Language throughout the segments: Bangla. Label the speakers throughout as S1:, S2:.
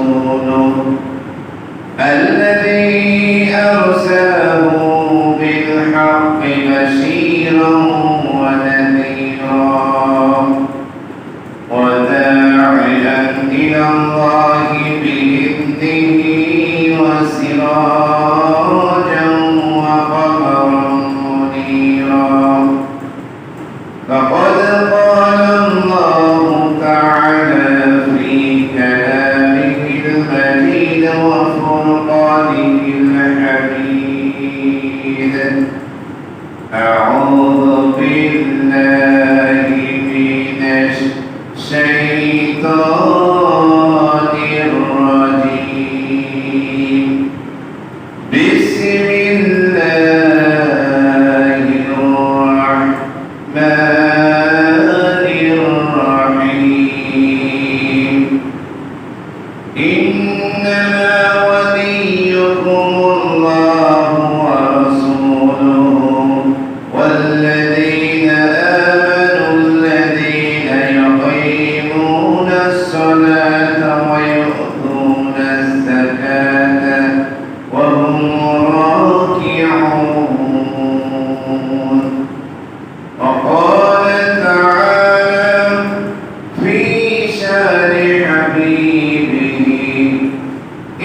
S1: ورسوله الذي أرسله المجيد وفرقانه الحميد. إنما وليكم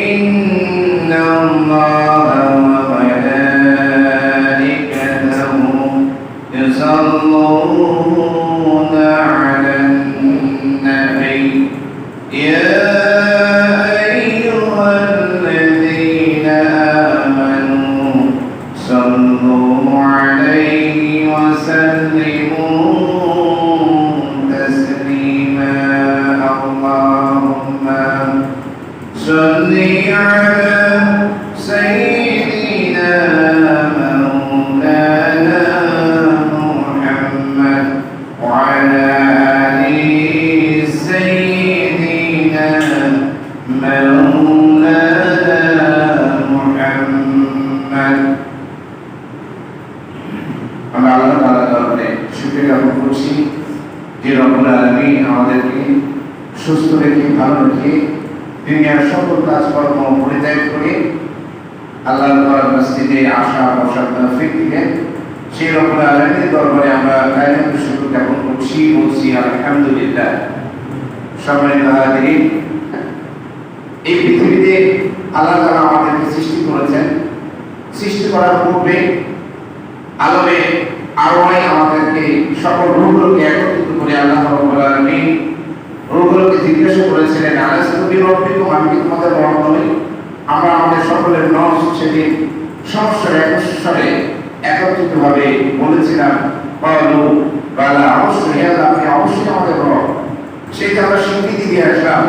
S1: إن الله وملائكته يصلون على America. আল্লাহ তাআলার মসজিদে আসা বসার তৌফিক দিলেন। সেই রব্বুল আলামিনের দরবারে আমরা কায়নাত শুকর জ্ঞাপন করছি, বলছি, আলহামদুলিল্লাহ। সম্মানিত এই পৃথিবীতে আল্লাহ তাআলা আমাদেরকে সৃষ্টি করেছেন। সৃষ্টি করার পূর্বে আলমে আরোয় আমাদেরকে সকল রূপগুলোকে একত্রিত করে আল্লাহ রাব্বুল আলামিন রূপগুলোকে জিজ্ঞাসা করেছিলেন আলাস্তু বিরব্বিকুম আমি কি তোমাদের রব নই? আমরা আমাদের সকলের নস সেদিন সমস্যার একস্বরে একত্রিতভাবে বলেছিলাম বলো বালা, অবশ্যই আল্লাহ, আপনি অবশ্যই আমাদের রব সেইটা আমরা স্বীকৃতি দিয়ে আসলাম,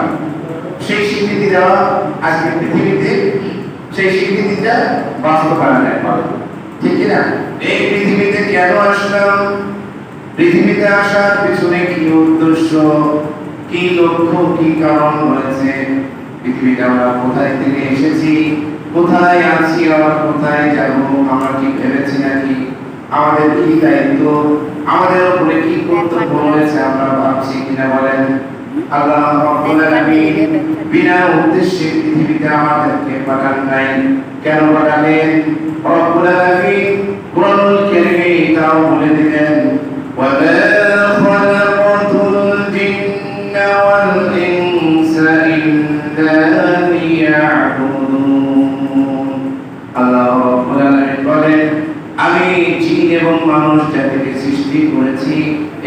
S1: সেই স্বীকৃতি দেওয়া আজকে পৃথিবীতে, সেই স্বীকৃতিটা বাস্তবায়ন একবার ঠিক না? এই পৃথিবীতে কেন আসলাম? পৃথিবীতে আসার পিছনে কি উদ্দেশ্য? কি লক্ষ্য, কি কারণ রয়েছে? পৃথিবীতে আমরা কোথায় থেকে এসেছি? কোথায় আছি আর কোথায় যাব? আমরা কি ভেবেছি নাকি? আমাদের কি দায়িত্ব? আমাদের উপরে কি কর্তব্য রয়েছে আমরা ভাবছি কিনা বলেন? আল্লাহ রাব্বুল আলামিন বিনা উদ্দেশ্যে পৃথিবীতে আমাদেরকে পাঠান নাই। কেন পাঠালেন? রব্বুল আলামিন কোরআনুল কারীমে তাও বলে দিলেন ওয়া করেছি,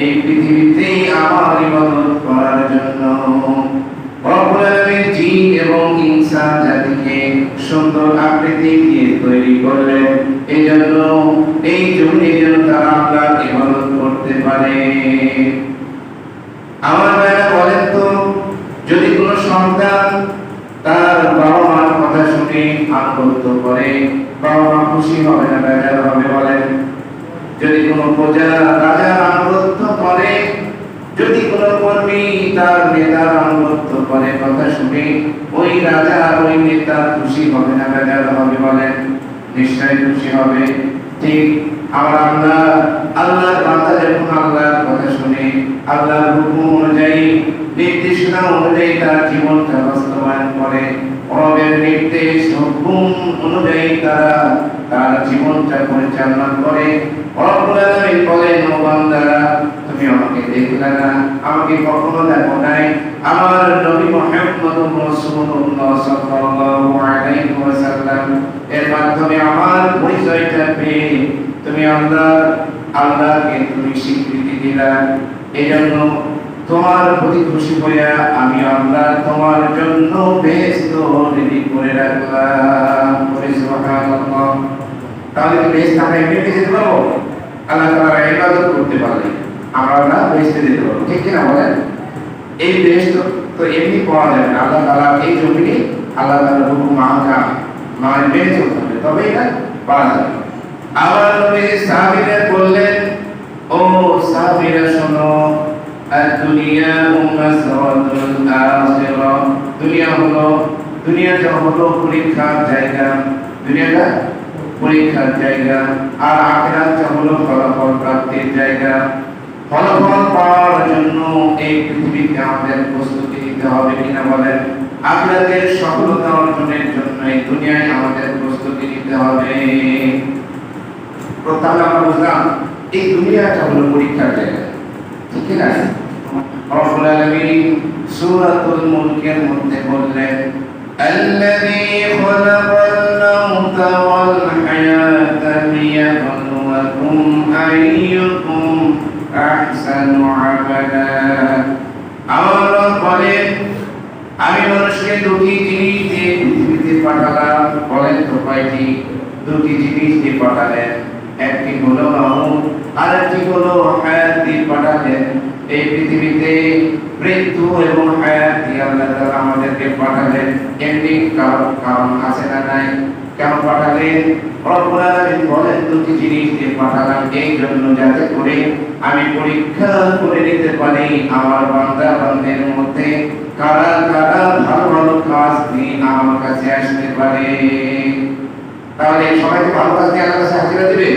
S1: এই পৃথিবীতে আমার ইবাদত করার জন্য। জিন এবং ইনসান জাতিকে সুন্দর আকৃতি দিয়ে তৈরি করলেন। এই জন্য তারা আল্লাহর ইবাদত করতে পারে। আমার তো, যদি কোনো সন্তান তার বাবা মার কথা শুনে আনন্দ করে বাবা মা খুশি হবে না, বেজার হবে বলেন। যদি কোনো প্রজা রাজার আনুগত্য করে, যদি কোনো কর্মী তার নেতার আনুগত্য করে, কথা শুনে ওই রাজা ওই নেতা খুশি হবে না, বেজার হবে বলেন। নিশ্চয়ই খুশি হবে। ঠিক আমার আল্লাহ আল্লাহর বান্দা যখন আল্লাহর কথা শুনে, আল্লাহর হুকুম অনুযায়ী, নির্দেশনা অনুযায়ী তার জীবনটা বাস্তবায়ন করে রবের নির্দেশ হুকুম অনুযায়ী তারা তার জীবনটা পরিচালনা করে। রব্বুল আলামিন বলেন, ও বান্দারা তুমি আমাকে দেখলে না, আমাকে কখনো দেখো নাই। আমার নবী মুহাম্মদ রাসূলুল্লাহ সাল্লাল্লাহু আলাইহি ওয়াসাল্লাম, এর মাধ্যমে আমার পরিচয়টা পেয়ে তুমি আল্লাহ, আল্লাহকে তুমি স্বীকৃতি দিলা। এই জন্য তোমার প্রতি খুশি হইয়া আমি আল্লাহ তোমার জন্য বেহেস্ত রেডি করে রাখলাম। তাহলে কি বেহেস্ত আমরা এমনি যেতে পারব? আল্লাহ তাআলা ইবাদত করতে পারলে আমরা না বেহেস্তে যেতে পারব। ঠিক কিনা বলেন? এই বেহেস্ত তো এমনি পাওয়া যাবে না। আল্লাহ তাআলা এই জমিনে আল্লাহ তাআলার হুকুম আহকাম মানে মেনে চলতে হবে। তবে এটা পাওয়া যাবে আবার নবী সাহাবীরা বললেন, ও সাহাবীরা শোনো দুনিয়া দুনিয়া হলো দুনিয়াটা হলো পরীক্ষার জায়গা। দুনিয়াটা পরীক্ষার জায়গা। আর আখিরাতটা হলো ফলাফল প্রাপ্তির জায়গা। ফলাফল পাওয়ার জন্য এই পৃথিবীতে আমাদের প্রস্তুতি নিতে হবে কিনা বলেন? আখিরাতের সফলতা অর্জনের জন্য এই দুনিয়ায় আমাদের প্রস্তুতি নিতে হবে। তাহলে আমরা বুঝলাম, এই দুনিয়াটা হলো পরীক্ষার জায়গা। ঠিক না? রব্বুল আলামিন সূরাতুল মুলকের মধ্যে বললেন الذي خلق الموت والحياة ليبلوكم أيكم أحسن عملا আমার রব বলেন আমি মানুষকে দুটি জিনিস দিয়ে পৃথিবীতে পাঠালাম বলেন তো কয়টি দুটি জিনিস দিয়ে পাঠালেন একটি হলো মাউত আর একটি হলো হায়াত দিয়ে পাঠালেন এই পৃথিবীতে মৃত্যু এবং হায়াত দিয়ে আল্লাহ আমাদেরকে পাঠালেন। এমনি কারণ কারণ আছে না নাই? কেন পাঠালেন? বলেন, দুটি জিনিস পাঠালাম, এই জন্য যাতে করে আমি পরীক্ষা করে নিতে পারি আমার বান্দা বান্দের মধ্যে কারা কারা ভালো ভালো কাজ নিয়ে আমার কাছে আসতে পারে। তাহলে সবাইকে ভালো কাজ দিয়ে আল্লাহ কাছে হাজিরা দিবে?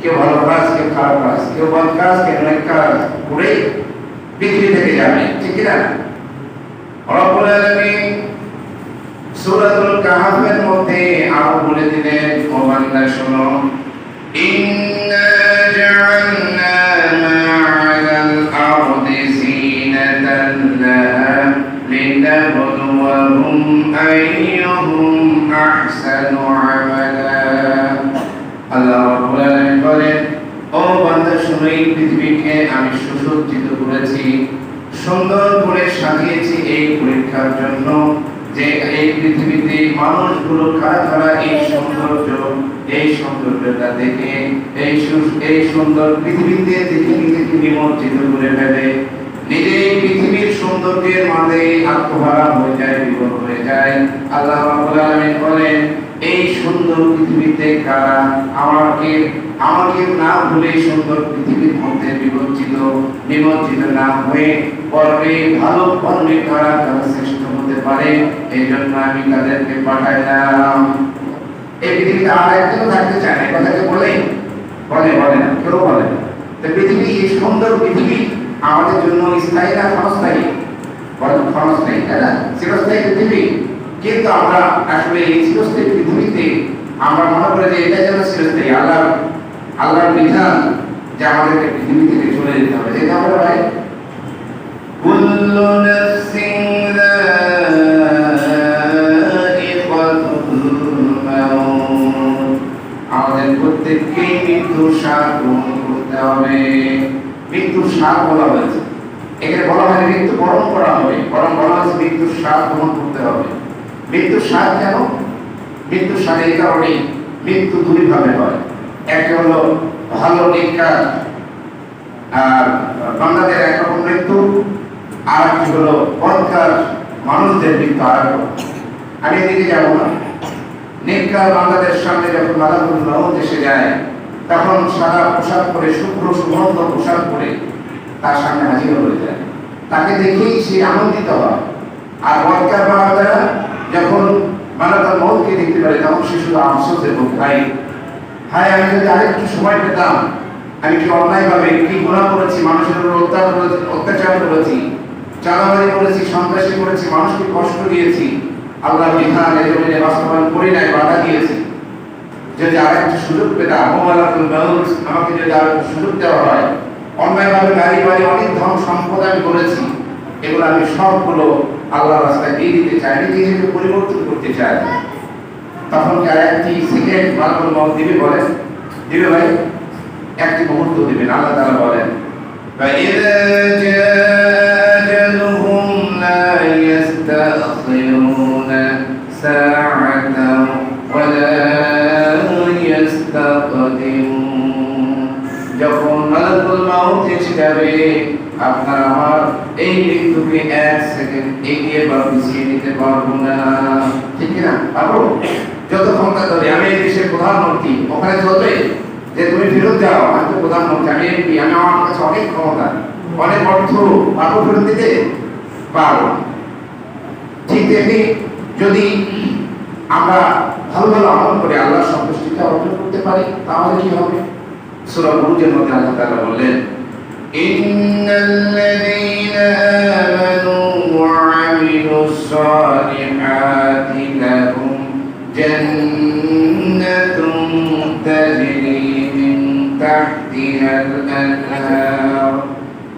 S1: কেউ ভালো কাজ, কেউ খারাপ কাজ, কেউ বদ কাজ, কেউ অনেক কাজ করে পৃথিবী থেকে যাবে ঠিক কিনা? রব্বুল কাহফের মধ্যে আরও বলে দিলেন ও বান্দা মানুষগুলো কারা কারা এই সৌন্দর্য, এই সৌন্দর্যটা দেখে, এই এই সুন্দর পৃথিবীতে দেখে নিজেকে নিমজ্জিত করে ফেলে নিজে এই পৃথিবীর সৌন্দর্যের মাঝে আত্মহারা হয়ে যায় হয়ে যায়। আল্লাহ বলেন, এই সুন্দর পৃথিবীতে কারা আমাকে আমাকে না ভুলে সুন্দর পৃথিবীর মধ্যে বিবর্জিত নিমজ্জিত না হয়ে কর্মে ভালো কর্মে কারা তারা শ্রেষ্ঠ হতে পারে এই জন্য আমি তাদেরকে পাঠাইলাম। এই পৃথিবীতে আর একজন থাকতে চায় না কথাকে বলে? বলে বলে না, কেউ বলে না। পৃথিবী, এই সুন্দর পৃথিবী আমাদের জন্য স্থায়ী না ক্ষণস্থায়ী? তাই না? চিরস্থায়ী পৃথিবী। কিন্তু আমরা আসলে এই চিরস্থায়ী পৃথিবীতে আমরা মনে করি যে এটা যেন চিরস্থায়ী। আল্লাহ আল্লাহর বিধান যে আমাদেরকে পৃথিবী থেকে চলে যেতে হবে। যেতে ভাই? কুল্লু নাফসিন মৃত্যুর স্বাদ বলা হয়েছে। বলা হয় মৃত্যু বরণ করা হবে বরং বলা হয়েছে মৃত্যুর স্বাদ গ্রহণ করতে হবে। মৃত্যুর স্বাদ কেন? মৃত্যুর স্বাদ এই কারণেই মৃত্যু দুই ভাবে হয়। একটা হলো ভালো নিকার, আর বাংলাদেশ একরকম মৃত্যু আর একটি হলো মানুষদের মৃত্যু আর আমি এদিকে যাব না। নেককার বাংলাদেশ সামনে যখন মাউত এসে যায় তখন সাদা পোশাক পরে শুভ্র সুগন্ধ পোশাক পরে তার সামনে হাজির হয়ে যায়। তাকে দেখেই সে আনন্দিত হয়। আর বদকার বাংলাদেশ যখন মাউতকে দেখতে পারে, তখন সে শুধু হাই আমি যদি আরেকটু সময় পেতাম, আমি কি অন্যায়ভাবে, কি গুণা করেছি, মানুষের উপর অত্যাচার করেছি চাঁদাবাজি করেছি, সন্ত্রাসী করেছি, মানুষকে কষ্ট দিয়েছি, আল্লাহ বিধান বাস্তবায়ন করি নাই, বাধা দিয়েছি যদি আরেকটু সুযোগ পেতাম মোবাইলাতুল মাউত আমাকে যদি আরেকটু সুযোগ দেওয়া হয় অন্যায়ভাবে গাড়ি বাড়ি অনেক ধন সম্পদ আমি করেছি এগুলো আমি সবগুলো আল্লাহ রাস্তায় দিয়ে দিতে চাই নিজেকে পরিবর্তন করতে চাই তখন কি আর একটি সেকেন্ড মালাকুল মাউত দিবে বলেন দিবে ভাই একটি মুহূর্ত দিবেন আল্লাহ তাআলা বলেন فإذا جاء أجلهم لا يستأخرون ساعة ولا যখন মালাকুল মাউত এসে যাবে, আপনার আমার এই মৃত্যুকে এক সেকেন্ড এগিয়ে বা পিছিয়ে নিতে পারব না। ঠিক না পারব? যত ক্ষমতা ধরে আমি এই দেশের প্রধানমন্ত্রী, ওখানে চলবে? যে তুমি ফেরত যাও, আমি তো প্রধানমন্ত্রী, আমি এমপি, আমি আমার কাছে অনেক ক্ষমতা, অনেক অর্থ, পারব ফেরত দিতে? পারব। ঠিক তেমনি যদি আমরা ভালো ভালো আমল করে আল্লাহ সন্তুষ্টিটা অর্জন করতে পারি তাহলে কি হবে সূরা বুরুজের মধ্যে আল্লাহ তাআলা বললেন ইন্নাল লাযীনা আমানু ওয়া আমিলুস সালিহাতি লাহুম জান্নাতুন তাজরি মিন তাহতিহাল আনহার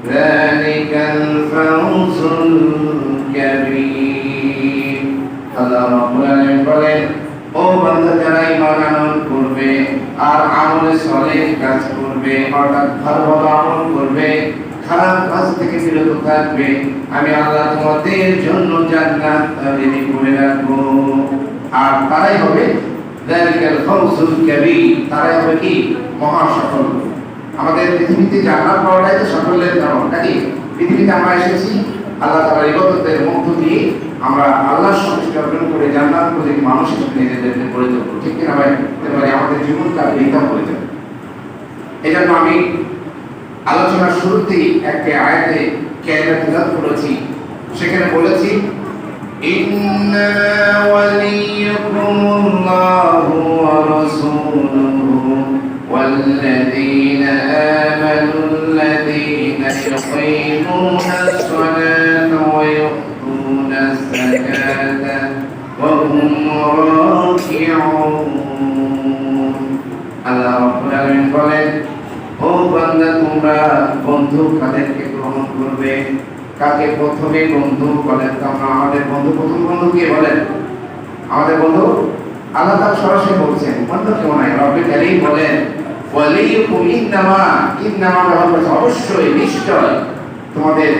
S1: ذلك الفوز الكبير আমলে কাজ করবে অর্থাৎ ভালো ভালো করবে, খারাপ কাজ থেকে থাকবে। আমি আল্লাহ তোমাদের জন্য জান্নাত তৈরি করে রাখব। আর তারাই হবে যালিকাল ফাউজুল তারাই হবে কি? মহা সফল আমাদের পৃথিবীতে জান্নাত পাওয়াটাই তো সাফল্যের কারণ, নাকি? পৃথিবীতে আমরা এসেছি আল্লাহ তাআলার ইবাদতের মধ্য দিয়ে। আমরা আল্লাহর সন্তুষ্টি অর্জন করে জান্নাত খুঁজে মানুষ হিসেবে নিজেদেরকে করে দেবো ঠিক কিনা ভাই হতে পারে আমাদের জীবনটা বৃদ্ধা হয়ে যাবে এই জন্য আমি আলোচনার শুরুতেই একটা আয়াতে কেয়ারা তিলাত করেছি সেখানে বলেছি إنما وليكم الله ورسوله والذين آمنوا الذين يقيمون الصلاة আল্লাহ রাব্বুল আলামিন বলেন, ও বান্দা, তোমরা বন্ধু কাদেরকে গ্রহণ করবে? কাকে প্রথমে বন্ধু বলেন তো আমরা? আমাদের বন্ধু, প্রথম বন্ধু কে বলেন? আমাদের বন্ধু? আল্লাহ তাআলা সরাসরি বলছেন, বন্ধু কেউ নাই রব্বে কারীম বলেন ওয়ালিয়ুকুম ইন্নামা ইন্নামা করেছে অবশ্যই নিশ্চয় তোমাদের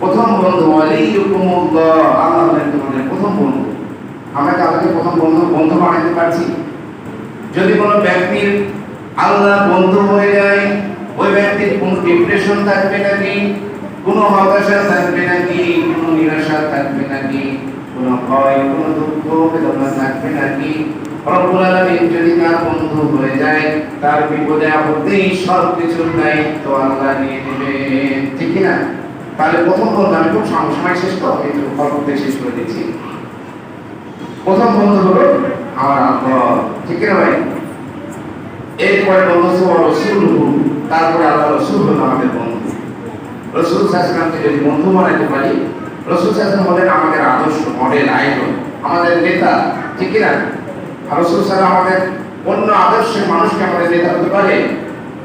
S1: প্রথম বন্ধু ওয়ালিয়ুকুমুল্লাহ আল্লাহ তোমাদের প্রথম বন্ধু আমরা কি প্রথম বন্ধু বন্ধু বানাতে পারছি? যদি কোনো ব্যক্তির আল্লাহ বন্ধু হয়ে যায়, ওই ব্যক্তির কোনো ডিপ্রেশন থাকবে নাকি, কোনো হতাশা থাকবে নাকি, কোনো নিরাশা থাকবে নাকি, কোনো ভয়, কোনো দুঃখ, বেদনা থাকবে নাকি, রব্বুল আলামিন যদি তার বন্ধু হয়ে যায়, তার বিপদে আপদেই সব কিছুর দায়িত্ব আল্লাহ নিয়ে নেবেন ঠিক না তাহলে প্রথম বন্ধু, আমি খুব সম- সময় শেষ তো, একটু শেষ করে দিচ্ছি। প্রথম বন্ধু হলো আমার আল্লাহ ঠিক না ভাই? এরপরে বন্ধু হলো রসুল তারপরে আল্লাহ রসুল হলো আমাদের বন্ধু। রসুল শাসনামকে যদি বন্ধু বানাইতে পারি। রসুল শাসন হলেন আমাদের আদর্শ মডেল, আইডল, আমাদের নেতা। ঠিক না রসুল সাহেব আমাদের অন্য আদর্শের মানুষকে আমাদের নেতা হতে পারে?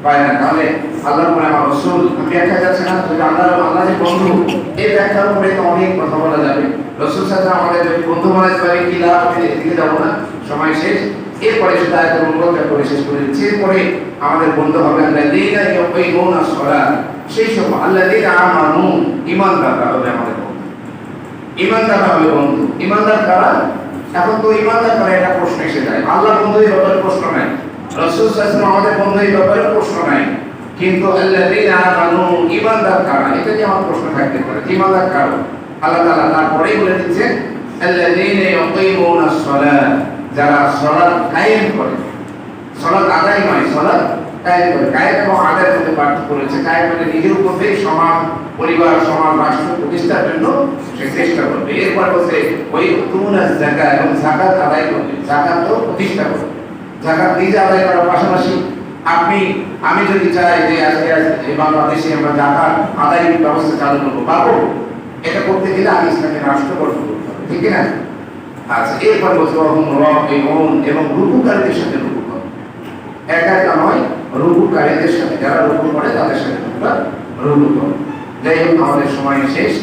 S1: পারে না। তাহলে আল্লাহর পরে আমার রসুল ব্যাখ্যা যাচ্ছে না আল্লাহ আল্লাহ বন্ধু। এই ব্যাখ্যার উপরে অনেক কথা বলা যাবে। রসুল সাহেব আমাদের বন্ধু বানাইতে পারে কি লাভ আমি এদিকে যাব না। সময় শেষ। এরপরে সেটা আয়তের অনুবাদ করে শেষ করে দিচ্ছি। এরপরে আমাদের বন্ধু হবে আল্লাযীনা ইউকিমুনা সলাত। সেই সব আল্লাযীনা আমানু ঈমানদাররা হবে আমাদের বন্ধু। ঈমানদার হবে বন্ধু। ঈমানদার কারা? এখন তো ইমানদার কারা এটা প্রশ্ন এসে যায়। আল্লাহ বন্ধু এই ব্যাপারে প্রশ্ন নাই। রাসূল সাল্লাল্লাহু আমাদের বন্ধু এই ব্যাপারে প্রশ্ন নাই। কিন্তু আল্লাযীনা আমানু ইমানদার কারা? এটা যে আমার প্রশ্ন থাকতে পারে। ঈমানদার কারা? আল্লাহ তাআলা তারপরেই বলে দিচ্ছে, আল্লাযীনা সলাত যারা সলাৎ কায়েম করে, সলাৎ আদায় নয়, সলাৎ কায়েম করে। কায়েম পার্থক্য কায়েম মানে নিজের উপর সমাজ, পরিবার, সমাজ, রাষ্ট্র প্রতিষ্ঠার জন্য সে চেষ্টা করবে। এরপর বলছে, ওই তুমুনা জাকাত এবং আদায় করবে। তো প্রতিষ্ঠা করবে। জাকাত নিজে আদায় করার পাশাপাশি আপনি, আমি যদি চাই যে আজকে আজকে বাংলাদেশে আমরা জাকাত আদায় ব্যবস্থা চালু করব পারব এটা করতে গেলে আমি ইসলামকে করতে হবে, ঠিক না আচ্ছা এরপর বলছে রহম রব এবং এবং রুকুকারীদের সাথে রুকু করো। একা একা নয়, রুকুকারীদের সাথে, যারা রুকু করে তাদের সাথে তোমরা রুকু করো। যাই হোক, আমাদের সময় শেষ।